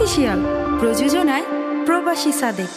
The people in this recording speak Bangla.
অফিসিয়াল প্রযোজনায় প্রবাসী সাদেক।